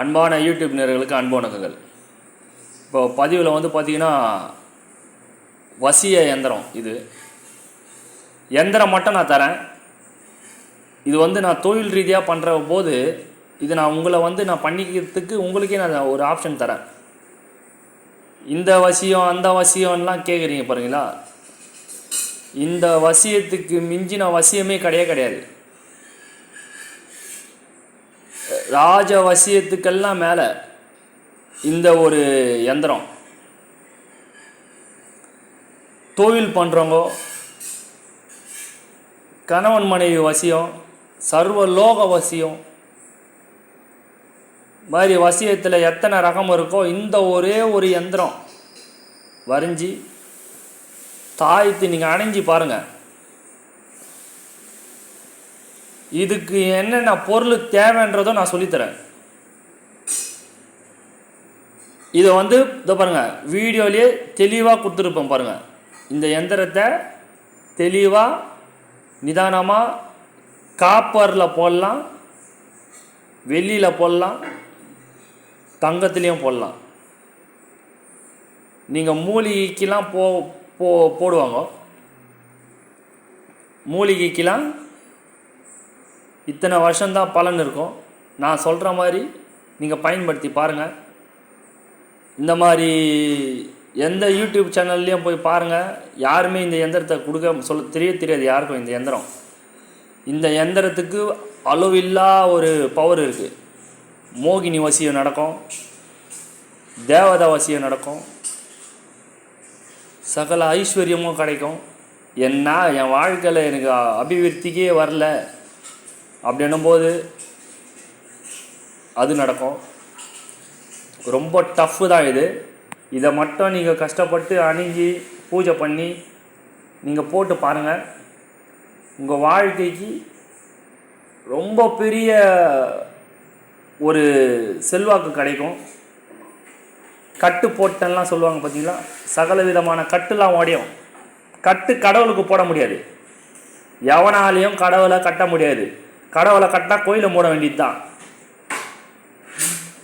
அன்பான யூடியூப் நேர்களுக்கு அன்பு வணக்கங்கள். இப்போ பதிவில் வந்து பார்த்தீங்கன்னா வசிய எந்திரம் இது. எந்திரம் மட்டும் நான் தரேன். இது வந்து நான் தொழில் ரீதியாக பண்ணுற போது இது நான் உங்களை வந்து நான் பண்ணிக்கிறதுக்கு உங்களுக்கே நான் ஒரு ஆப்ஷன் தரேன். இந்த வசியம் அந்த வசியம்லாம் கேட்குறீங்க பாருங்களா? இந்த வசியத்துக்கு மிஞ்சின வசியமே கிடையாது கிடையாது. ராஜ வசியத்துக்கெல்லாம் மேலே இந்த ஒரு யந்திரம் தொழில் பண்ணுறவங்க கணவன் மனைவி வசியம் சர்வ லோக வசியம். மாதிரி வசியத்தில் எத்தனை ரகம் இருக்கோ இந்த ஒரே ஒரு யந்திரம் வரைஞ்சி தாய்த்து நீங்கள் அணைஞ்சி பாருங்கள் இதுக்கு என்னென்ன பொருள் தேவைன்றதும் நான் சொல்லித்தரேன். இதை வந்து இதை பாருங்கள் வீடியோலேயே தெளிவாக கொடுத்துருப்பேன் பாருங்கள் இந்த எந்திரத்தை தெளிவாக நிதானமாக காப்பரில் போடலாம் வெள்ளியில் போடலாம் தங்கத்துலேயும் போடலாம். நீங்கள் மூலிகைக்கெலாம் போ போ போடுவாங்க. மூலிகைக்கெலாம் இத்தனை வருஷம்தான் பலன் இருக்கும். நான் சொல்கிற மாதிரி நீங்கள் பயன்படுத்தி பாருங்கள் இந்த மாதிரி எந்த யூடியூப் சேனல்லையும் போய் பாருங்கள் யாருமே இந்த எந்திரத்தை கொடுக்க சொல்ல தெரிய தெரியாது யாருக்கும் இந்த எந்திரம். இந்த எந்திரத்துக்கு அளவில்லா ஒரு பவர் இருக்குது மோகினி வசியம் நடக்கும். தேவதா வசியம் நடக்கும். சகல ஐஸ்வர்யமும் கிடைக்கும். என்ன? என் வாழ்க்கையில் எனக்கு அபிவிருத்திக்கே வரல. அப்படின்னும் போது அது நடக்கும். ரொம்ப டஃப்பு தான் இது. இதை மட்டும் நீங்கள் கஷ்டப்பட்டு அணிஞ்சு பூஜை பண்ணி நீங்கள் போட்டு பாருங்கள் உங்கள் வாழ்க்கைக்கு ரொம்ப பெரிய ஒரு செல்வாக்கு கிடைக்கும். கட்டு போட்டெல்லாம் சொல்லுவாங்க பார்த்தீங்களா? சகல விதமான கட்டுலாம் உடையும். கட்டு கடவுளுக்கு போட முடியாது. எவனாலையும் கடவுளை கட்ட முடியாது. கடவுளை கட்டினா கோயிலை மூட வேண்டியது தான்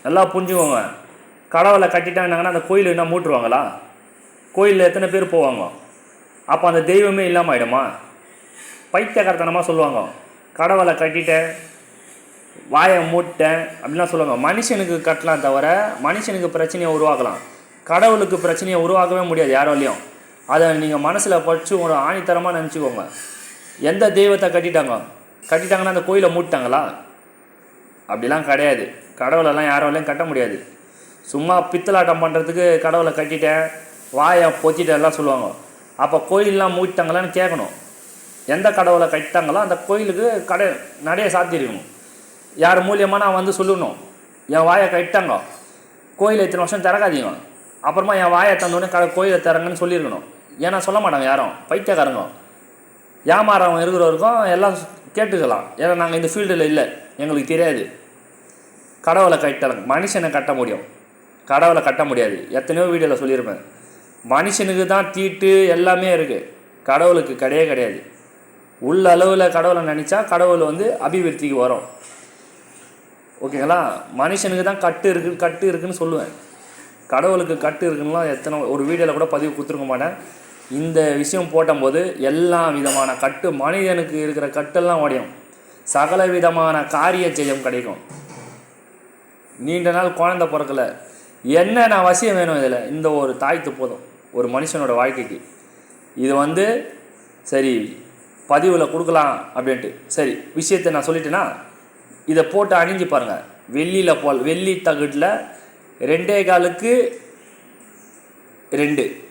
நல்லா புரிஞ்சுக்கோங்க. கடவுளை கட்டிட்டாங்கன்னாங்கன்னா அந்த கோயில் என்ன மூட்டுருவாங்களா? கோயிலில் எத்தனை பேர் போவாங்க? அப்போ அந்த தெய்வமே இல்லாமல் ஆகிடுமா பைத்தியகர்த்தனமாக சொல்லுவாங்க. கடவுளை கட்டிட்டேன் வாயை மூட்டேன் அப்படிலாம் சொல்லுவாங்க. மனுஷனுக்கு கட்டலாம் தவிர மனுஷனுக்கு பிரச்சனையை உருவாக்கலாம். கடவுளுக்கு பிரச்சனையை உருவாக்கவே முடியாது யாராலையும் அதை நீங்கள் மனசில் படித்து ஒரு ஆணித்தரமாக நினச்சிக்கோங்க. எந்த தெய்வத்தை கட்டிட்டாங்க? கட்டிட்டாங்கன்னா அந்த கோயிலை மூட்டாங்களா அப்படிலாம் கிடையாது. கடவுளெல்லாம் யாராலையும் கட்ட முடியாது. சும்மா பித்தலாட்டம் பண்ணுறதுக்கு கடவுளை கட்டிட்டேன் வாயை பொத்திட்டேன் சொல்லுவாங்க. அப்போ கோயிலெலாம் மூட்டாங்களான்னு கேட்கணும். எந்த கடவுளை கட்டிட்டாங்களோ அந்த கோயிலுக்கு கடை நடைய சாத்திருக்கணும். யார் மூலியமாக நான் வந்து சொல்லணும்? என் வாயை கட்டிட்டாங்க. கோயில் இத்தனை வருஷம் திறக்காதீங்க. அப்புறமா என் வாயை தந்தோடனே க கோயிலை திறங்கன்னு சொல்லியிருக்கணும். ஏன்னா சொல்ல மாட்டாங்க யாரும். பைத்தியக்காரங்க. ஏமாறவங்க இருக்கிறவருக்கும் எல்லாம் கேட்டுக்கலாம். ஏன்னா நாங்கள் இந்த ஃபீல்டில் இல்லை. எங்களுக்கு தெரியாது. கடவுளை கட்டலாம் மனுஷனை கட்ட முடியும். கடவுளை கட்ட முடியாது. எத்தனையோ வீடியோவில் சொல்லியிருப்பேன். மனுஷனுக்கு தான் தீட்டு எல்லாமே இருக்குது கடவுளுக்கு கிடையவே கிடையாது. உள்ள அளவில் கடவுளை நினச்சா கடவுள் வந்து அபிவிருத்திக்கு வரும். ஓகேங்களா? மனுஷனுக்கு தான் கட்டு இருக்குது கட்டு இருக்குன்னு சொல்லுவேன். கடவுளுக்கு கட்டு இருக்குன்னுலாம் எத்தனை ஒரு வீடியோவில் கூட பதிவு கொடுத்துருக்க மாட்டேன். இந்த விஷயம் போட்டபோது எல்லா விதமான கட்டு மனிதனுக்கு இருக்கிற கட்டெல்லாம் உடையும். சகல விதமான காரிய ஜெயம் கிடைக்கும். நீண்ட நாள் குழந்தை பிறக்கல. என்ன நான் வசியம் வேணும் இதில்? இந்த ஒரு தாய்த்து போதும். ஒரு மனுஷனோட வாழ்க்கைக்கு. இது வந்து சரி பதிவில் கொடுக்கலாம் அப்படின்ட்டு. சரி விஷயத்தை நான் சொல்லிட்டேன்னா இதை போட்டு அணிஞ்சு பாருங்கள் வெள்ளியில் போல் வெள்ளி தகுட்டில் ரெண்டே காலுக்கு ரெண்டு.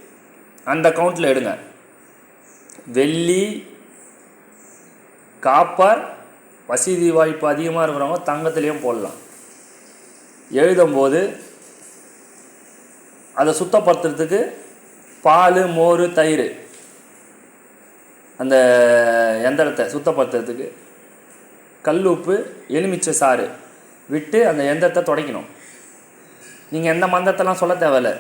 அந்த கவுண்டில் எடுங்க. வெள்ளி காப்பர் வசதி வாய்ப்பு அதிகமாக இருக்கிறவங்க தங்கத்துலேயும் போடலாம். எழுதும்போது அதை சுத்தப்படுத்துறதுக்கு பால் மோர் தயிர். அந்த எந்திரத்தை சுத்தப்படுத்துறதுக்கு கல் உப்பு எலுமிச்சை சாறு விட்டு அந்த எந்திரத்தை துடைக்கணும். நீங்கள் எந்த மந்திரத்தெல்லாம் சொல்ல தேவையில்ல.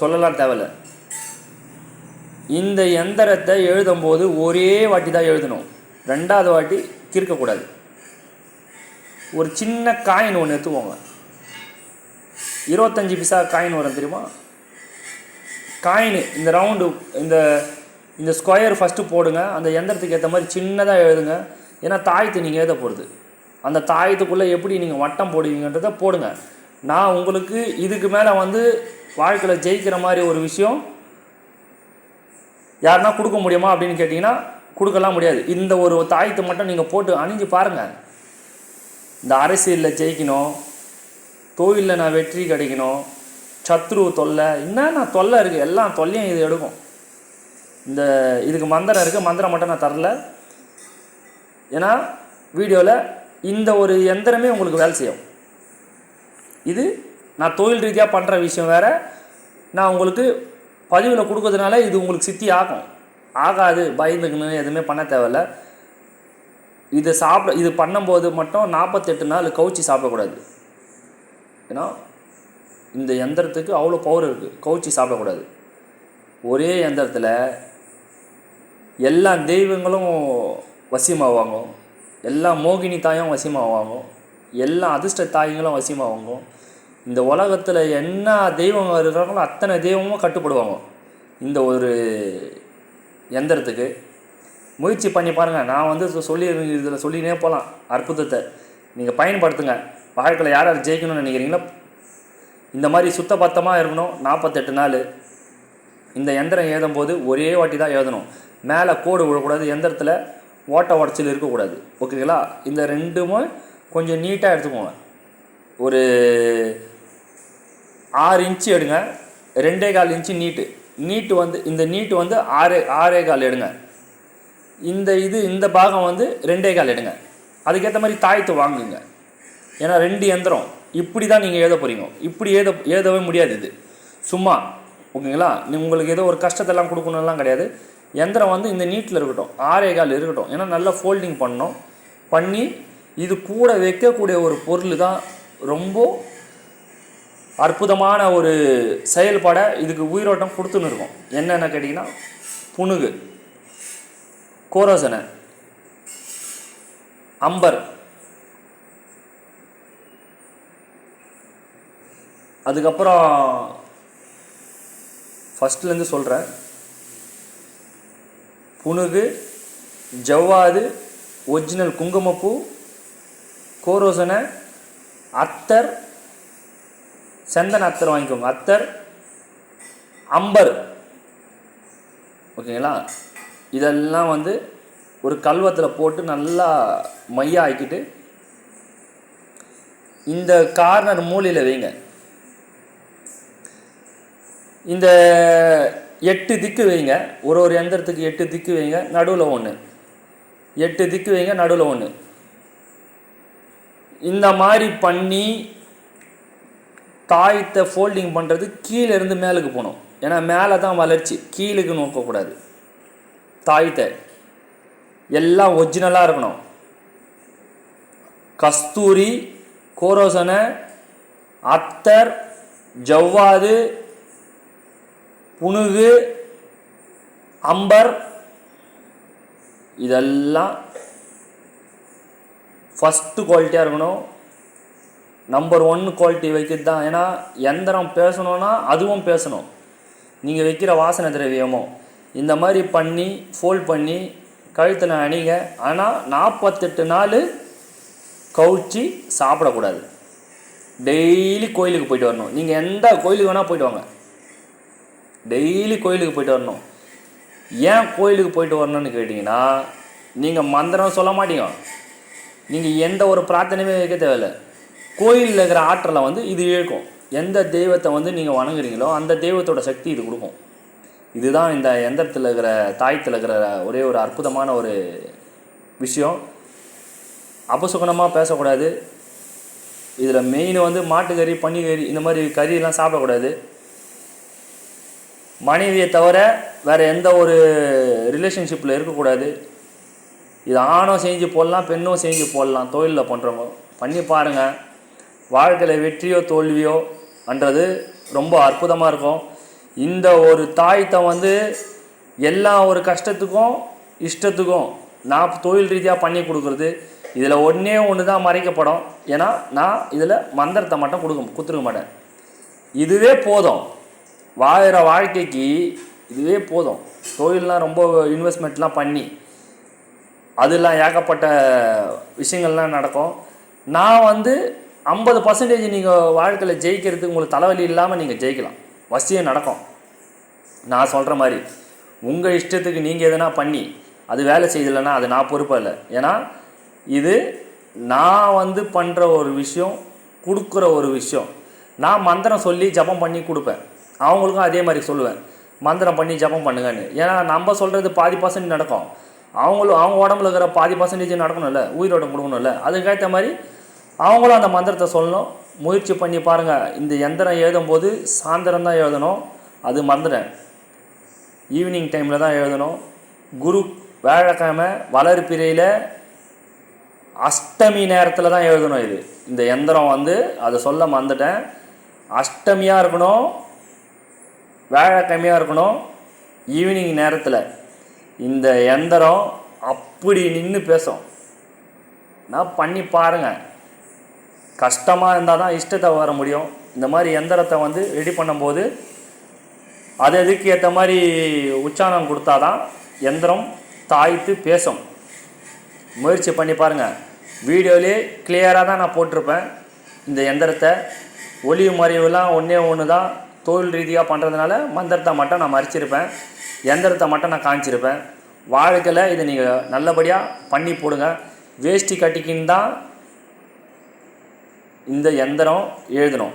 சொல்லலாம் தேவையில்ல. இந்த எந்திரத்தை எழுதும்போது ஒரே வாட்டி தான் எழுதணும். ரெண்டாவது வாட்டி தீர்க்கக்கூடாது ஒரு சின்ன காயின் ஒன்று எடுத்துக்கோங்க. இருபத்தஞ்சி பிசா காயின் வரும் தெரியுமா? காயின் இந்த ரவுண்டு இந்த இந்த ஸ்கொயர் ஃபஸ்ட்டு போடுங்க. அந்த எந்திரத்துக்கு ஏற்ற மாதிரி சின்னதாக எழுதுங்க. ஏன்னா தாயத்தை நீங்கள் எழுத போகிறது அந்த தாயத்துக்குள்ளே எப்படி நீங்கள் வட்டம் போடுவீங்கன்றதை போடுங்க. நான் உங்களுக்கு இதுக்கு மேலே வந்து வாழ்க்கையில் ஜெயிக்கிற மாதிரி ஒரு விஷயம் யாருன்னா கொடுக்க முடியுமா அப்படின்னு கேட்டிங்கன்னா கொடுக்கலாம் முடியாது. இந்த ஒரு தாயத்தை மட்டும் நீங்கள் போட்டு அணிஞ்சு பாருங்கள் இந்த அரசியலில் ஜெயிக்கணும் தொழிலில் நான் வெற்றி கிடைக்கணும் சத்ரு தொல்லை என்னென்ன தொல்லை இருக்குது எல்லாம் தொல்லையும் இது எடுக்கும். இந்த இதுக்கு மந்திரம் இருக்குது மந்திரம் மட்டும் நான் தரல. ஏன்னா வீடியோவில் இந்த ஒரு எந்திரமே உங்களுக்கு வேலை செய்யும். இது நான் தொழில் ரீதியாக பண்ணுற விஷயம் வேறு. நான் உங்களுக்கு பதிவில் கொடுக்கறதுனால இது உங்களுக்கு சித்தி ஆகும். ஆகாது பயந்துக்கணும் எதுவுமே பண்ண தேவையில்ல. இது சாப்பிட இது பண்ணும்போது மட்டும் நாற்பத்தெட்டு நாள் கவுச்சி சாப்பிடக்கூடாது. ஏன்னா இந்த எந்திரத்துக்கு அவ்வளோ பவர் இருக்குது கவுச்சி சாப்பிடக்கூடாது. ஒரே எந்திரத்தில் எல்லா தெய்வங்களும் வசியமாவாங்க. எல்லா மோகினி தாயும் வசியமாவாங்க. எல்லா அதிர்ஷ்ட தாய்களும் வசியமாவாங்க. இந்த உலகத்தில் என்ன தெய்வம் இருக்கிறாங்களோ அத்தனை தெய்வமும் கட்டுப்படுவாங்க. இந்த ஒரு எந்திரத்துக்கு முயற்சி பண்ணி பாருங்கள் நான் வந்து சொல்லி இதில் சொல்லினே போகலாம் அற்புதத்தை நீங்கள் பயன்படுத்துங்க. வாழ்க்கையில் யார் யார் ஜெயிக்கணும்னு நினைக்கிறீங்களோ இந்த மாதிரி சுத்தபத்தமாக இருக்கணும். நாற்பத்தெட்டு நாள். இந்த எந்திரம் ஏதும் போது ஒரே வாட்டி தான் எழுதணும் மேலே கோடு விழக்கூடாது எந்திரத்தில் ஓட்ட உடச்சல் இருக்கக்கூடாது. ஓகேங்களா? இந்த ரெண்டுமே கொஞ்சம் நீட்டாக எடுத்துக்கோங்க. ஒரு ஆறு இன்ச்சு எடுங்க. ரெண்டே கால் இன்ச்சு நீட்டு. நீட்டு வந்து இந்த நீட்டு வந்து ஆறே ஆறே கால் எடுங்க. இந்த இது இந்த பாகம் வந்து ரெண்டே கால் எடுங்க. அதுக்கேற்ற மாதிரி தாயத்து வாங்குங்க. ஏன்னா ரெண்டு எந்திரம் இப்படி தான் நீங்கள் எழுத போகிறீங்க இப்படி எழுத எழுதவே முடியாது இது. சும்மா ஓகேங்களா? நீங்கள் உங்களுக்கு ஏதோ ஒரு கஷ்டத்தெல்லாம் கொடுக்கணும்லாம் கிடையாது. எந்திரம் வந்து இந்த நீட்டில் இருக்கட்டும் ஆறே கால் இருக்கட்டும். ஏன்னா நல்லா ஃபோல்டிங் பண்ணணும். பண்ணி இது கூட வைக்கக்கூடிய ஒரு பொருள் தான் ரொம்ப அற்புதமான ஒரு செயல்பாடை இதுக்கு உயிரோட்டம் கொடுத்துன்னு இருக்கும். என்னென்ன கேட்டிங்கன்னா புணுகு கோரோசனை அம்பர். அதுக்கப்புறம் ஃபஸ்ட்லேருந்து சொல்கிறேன் புணுகு ஜவ்வாது ஒரிஜினல் குங்குமப்பூ கோரோசனை அத்தர் செந்தன அத்தர் வாங்கிக்கோங்க. அத்தர் அம்பர். ஓகேங்களா? இதெல்லாம் வந்து ஒரு கல்வத்தில் போட்டு நல்லா மையா ஆக்கிட்டு இந்த கார்னர் மூலையில் வைங்க. இந்த எட்டு திக்கு வைங்க. ஒரு ஒரு எந்திரத்துக்கு எட்டு திக்கு வைங்க. நடுவில் ஒன்று எட்டு திக்கு வைங்க நடுவில் ஒன்று இந்த மாதிரி பண்ணி தாயத்தை ஃபோல்டிங் பண்ணுறது கீழே இருந்து மேலுக்கு போகணும். ஏன்னா மேலே தான் வளர்ச்சி. கீழுக்கு நோக்கக்கூடாது. தாயத்தை. எல்லாம் ஒரிஜினலாக இருக்கணும். கஸ்தூரி கோரோசனை அத்தர் ஜவ்வாது புனுகு அம்பர் இதெல்லாம் ஃபஸ்ட்டு குவாலிட்டியாக இருக்கணும். நம்பர் ஒன் குவாலிட்டி வைக்கிறது தான். ஏன்னா எந்திரம் பேசணும்னா அதுவும் பேசணும். நீங்கள் வைக்கிற வாசனை திரவியமோ. இந்த மாதிரி பண்ணி ஃபோல்ட் பண்ணி கழுத்தில் அணிங்க. ஆனால் நாற்பத்தெட்டு நாள் கவுச்சி சாப்பிடக்கூடாது. டெய்லி கோயிலுக்கு போயிட்டு வரணும். நீங்கள் எந்த கோயிலுக்கு வேணால் போயிட்டு வாங்க. டெய்லி கோயிலுக்கு போயிட்டு வரணும். ஏன் கோயிலுக்கு போயிட்டு வரணும்னு கேட்டிங்கன்னா நீங்கள் மந்திரம் சொல்ல மாட்டீங்க. நீங்கள் எந்த ஒரு பிரார்த்தனையுமே வைக்க தேவையில்லை. கோயிலில் இருக்கிற ஆற்றலை வந்து இது இழுக்கும். எந்த தெய்வத்தை வந்து நீங்கள் வணங்குறீங்களோ அந்த தெய்வத்தோட சக்தி இது கொடுக்கும். இதுதான் இந்த எந்திரத்தில் இருக்கிற தாயத்தில் இருக்கிற ஒரே ஒரு அற்புதமான ஒரு விஷயம். அபசுகனமாக பேசக்கூடாது. இதில் மெயின் வந்து மாட்டுக்கறி பன்னிக்கறி இந்த மாதிரி கறியெல்லாம் சாப்பிடக்கூடாது. மனைவியை தவிர வேறு எந்த ஒரு ரிலேஷன்ஷிப்பில் இருக்கக்கூடாது. இது ஆணும் செஞ்சு போடலாம் பெண்ணும் செஞ்சு போடலாம் தொழிலில் பண்ணுறவங்க பண்ணி பாருங்கள் வாழ்க்கையில் வெற்றியோ தோல்வியோ என்றது ரொம்ப அற்புதமாக இருக்கும். இந்த ஒரு தாயத்தை வந்து எல்லா ஒரு கஷ்டத்துக்கும் இஷ்டத்துக்கும் நான் தொழில் ரீதியாக பண்ணி கொடுக்குறது இதில் ஒன்றே ஒன்று தான் மறைக்கப்படும். ஏன்னா நான் இதில் மந்திரத்தை மட்டும் கொடுக்க கொடுத்துருக்க மாட்டேன். இதுவே போதும். வாழ்கிற வாழ்க்கைக்கு இதுவே போதும். தொழிலெலாம் ரொம்ப இன்வெஸ்ட்மெண்ட்லாம் பண்ணி அதெல்லாம் ஏகப்பட்ட விஷயங்கள்லாம் நடக்கும். நான் வந்து ஐம்பது பர்சன்டேஜ் நீங்கள் வாழ்க்கையில் ஜெயிக்கிறதுக்கு உங்களுக்கு தலைவலி இல்லாமல் நீங்கள் ஜெயிக்கலாம். வசியம் நடக்கும். நான் சொல்கிற மாதிரி உங்கள் இஷ்டத்துக்கு நீங்கள் எதனா பண்ணி அது வேலை செய்யலைன்னா அது நான் பொறுப்பாக இல்லை. ஏன்னா இது நான் வந்து பண்ணுற ஒரு விஷயம் கொடுக்குற ஒரு விஷயம். நான் மந்திரம் சொல்லி ஜபம் பண்ணி கொடுப்பேன். அவங்களுக்கும் அதே மாதிரி சொல்லுவேன். மந்திரம் பண்ணி ஜபம் பண்ணுங்கன்னு. ஏன்னா நம்ம சொல்கிறது பாதி பர்சன்டேஜ் நடக்கும். அவங்களும் அவங்க உடம்புல இருக்கிற பாதி பர்சன்டேஜ் நடக்கணும்ல. உயிரோட கொடுக்கணும்ல அதுக்கேற்ற மாதிரி அவங்களும் அந்த மந்திரத்தை சொல்லணும். முயற்சி பண்ணி பாருங்கள் இந்த எந்திரம் எழுதும்போது சாயந்தரம் தான் எழுதணும். அது மந்திரம். ஈவினிங் டைமில் தான் எழுதணும். குரு வேழக்கிழமை வளர்பிறையில் அஷ்டமி நேரத்தில் தான் எழுதணும் இது. இந்த எந்திரம் வந்து அதை சொல்ல மறந்துட்டேன். அஷ்டமியாக இருக்கணும். வேழக்கிழமையாக இருக்கணும். ஈவினிங் நேரத்தில். இந்த எந்திரம் அப்படி நின்று பேசும். நான் பண்ணி பாருங்கள் கஷ்டமாக இருந்தால் தான் இஷ்டத்தை வர முடியும். இந்த மாதிரி எந்திரத்தை வந்து ரெடி பண்ணும்போது அது அதுக்கு ஏற்ற மாதிரி உச்சாரணம் கொடுத்தாதான் எந்திரம் தாய்த்து பேசும். முயற்சி பண்ணி பாருங்கள் வீடியோலே கிளியராக தான் நான் போட்டிருப்பேன். இந்த எந்திரத்தை ஒளிவு மறைவுலாம் ஒன்றே ஒன்று தான் தொழில் ரீதியாக பண்ணுறதுனால மந்திரத்தை மட்டும் நான் மறைச்சிருப்பேன். எந்திரத்தை மட்டும் நான் காமிச்சிருப்பேன். வாழ்க்கையில் இதை நீங்கள் நல்லபடியாக பண்ணி போடுங்க. வேஷ்டி கட்டிக்கின்னு தான் இந்த எந்திரம் எழுதணும்.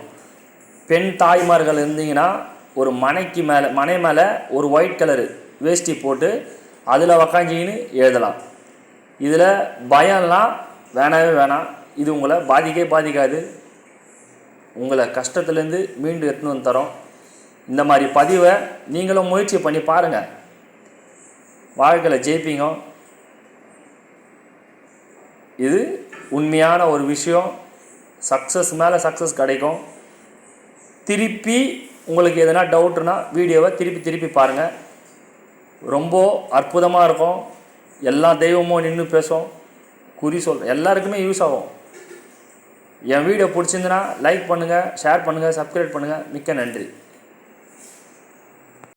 பெண் தாய்மார்கள் இருந்தீங்கன்னா ஒரு மனைக்கு மேலே மனை மேலே ஒரு ஒயிட் கலரு வேஷ்டி போட்டு அதில் உக்காஞ்சிக்கின்னு எழுதலாம். இதில் பயம்லாம் வேணவே வேணாம். இது உங்களை பாதிக்கவே பாதிக்காது. உங்களை கஷ்டத்துலேருந்து மீண்டு எடுத்துன்னு வந்து தரோம். இந்த மாதிரி பதிவை நீங்களும் முயற்சி பண்ணி பாருங்கள் வாழ்க்கையில் ஜெயிப்பீங்க. இது உண்மையான ஒரு விஷயம். சக்ஸஸ் மேலே சக்ஸஸ் கிடைக்கும். திருப்பி உங்களுக்கு எதனா டவுட்னா வீடியோவை திருப்பி திருப்பி பாருங்கள் ரொம்ப அற்புதமாக இருக்கும். எல்லா தெய்வமும் நின்று பேசும். குறி சொல் எல்லாருக்குமே யூஸ் ஆகும். என் வீடியோ பிடிச்சிருந்துன்னா லைக் பண்ணுங்கள் ஷேர் பண்ணுங்கள் சப்ஸ்கிரைப் பண்ணுங்கள் மிக்க நன்றி.